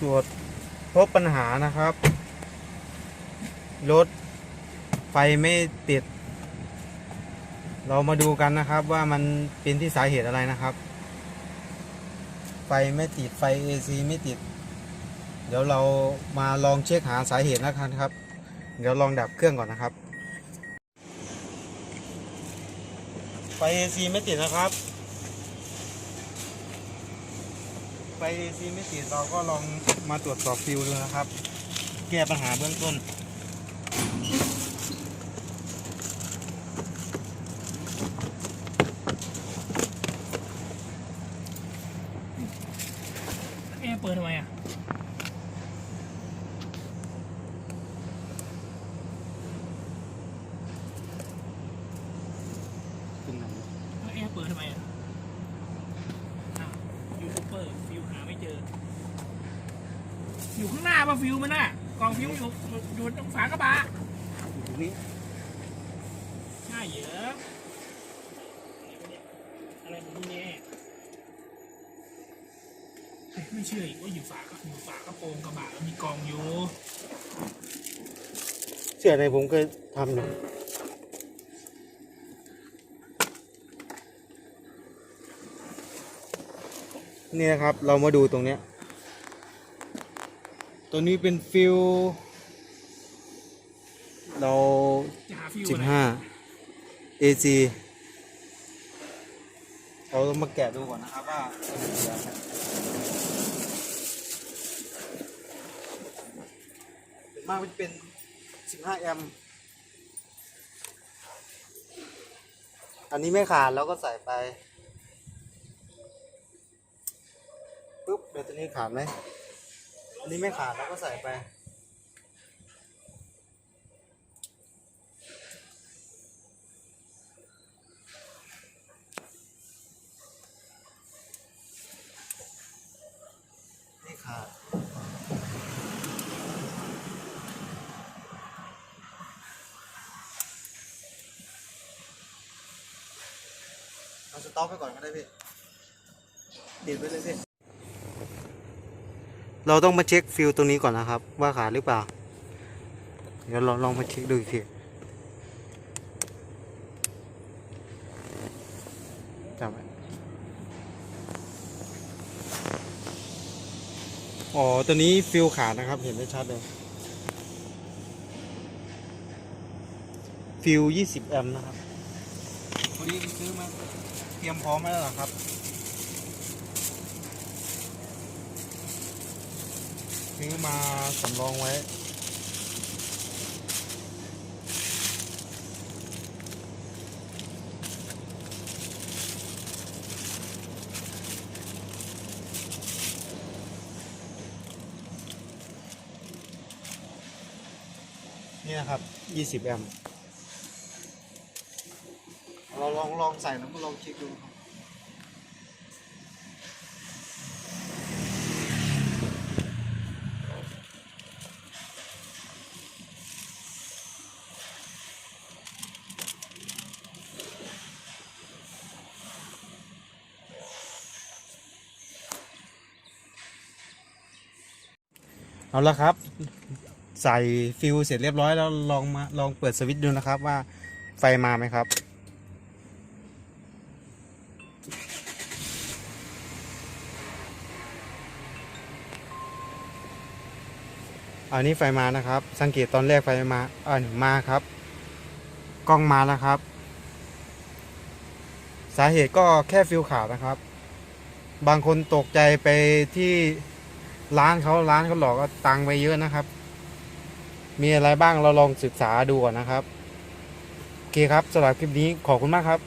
ตรวจพบปัญหานะครับ รถไฟไม่ติด เรามาดูกันนะครับว่ามันเป็นที่สาเหตุอะไรนะครับ ไฟไม่ติดไฟ AC ไม่ติด เดี๋ยวเรามาลองเช็คหาสาเหตุนะครับเดี๋ยวลองดับเครื่องก่อนนะครับ ไฟ AC ไม่ติดนะครับ ไฟ AC ไม่ติดเราก็ลองมาตรวจสอบฟิวดูนะครับ แก้ปัญหาเบื้องต้น แอร์เปิดทำไมอะ แล้วแอร์เปิดทำไมอะอ้าวยูทูบเบอร์ฟิวหาไม่เจอ อยู่ข้างหน้าป่ะฟิวมันน่ะกองฟิวอยู่อยู่ตรงฝากระบะนี่ใช่เหรออะไรของมึงเนี่ยเฮ้ยไม่เชื่ออีกว่าอยู่ฝากระอยู่ฝากระโปรงกระบะแล้วมีกองอยู่เชื่อในผมเคยทำอยู่นี่นะครับเรามาดูตรงเนี้ย ตัวนี้เป็นฟิวเราจะหาฟิวสิบอะไรห้า AC เราต้องมาแกะดูก่อนนะครับว่ามันเสียไหมส่วนมากมันจะเป็น 15 แอมป์อันนี้ไม่ขาดเราก็ใส่ไปปุ๊บเดี๋ยวตัวนี้ขาดไหม อันนี้ไม่ขาดเราก็ใส่ไปนี่ขาดเอาสต็อกไปก่อนก็ได้พี่ติดไว้เลยพี่ เราต้องมาเช็คฟิลตรงนี้ก่อนนะครับ ว่าขาดหรือเปล่า เดี๋ยวเราลองมาเช็คดูอีกทีจับไว้อ๋อตัวนี้ฟิลขาดนะครับ เห็นได้ชัดเลย ฟิล20 แอมป์นะครับตัวนี้ซื้อมาเตรียมพร้อมไว้แล้วหรอครับ ซื้อมาสำรองไว้นี่นะครับ 20 แอมป์เราลองลองใส่แล้วก็ลองเช็คดูครับ เอาละครับ ใส่ฟิวเสร็จเรียบร้อยแล้วลองมาลองเปิดสวิตช์ดูนะครับว่าไฟมาไหมครับอันนี้ไฟมานะครับ สังเกตตอนแรกไฟมาอ่ามาครับ กล้องมาแล้วครับ สาเหตุก็แค่ฟิวขาดนะครับ บางคนตกใจไปที่ ร้านเขาร้านเขาหลอกตังไปเยอะนะครับ มีอะไรบ้างเราลองศึกษาดูก่อนนะครับโอเคครับสำหรับคลิปนี้ขอบคุณมากครับ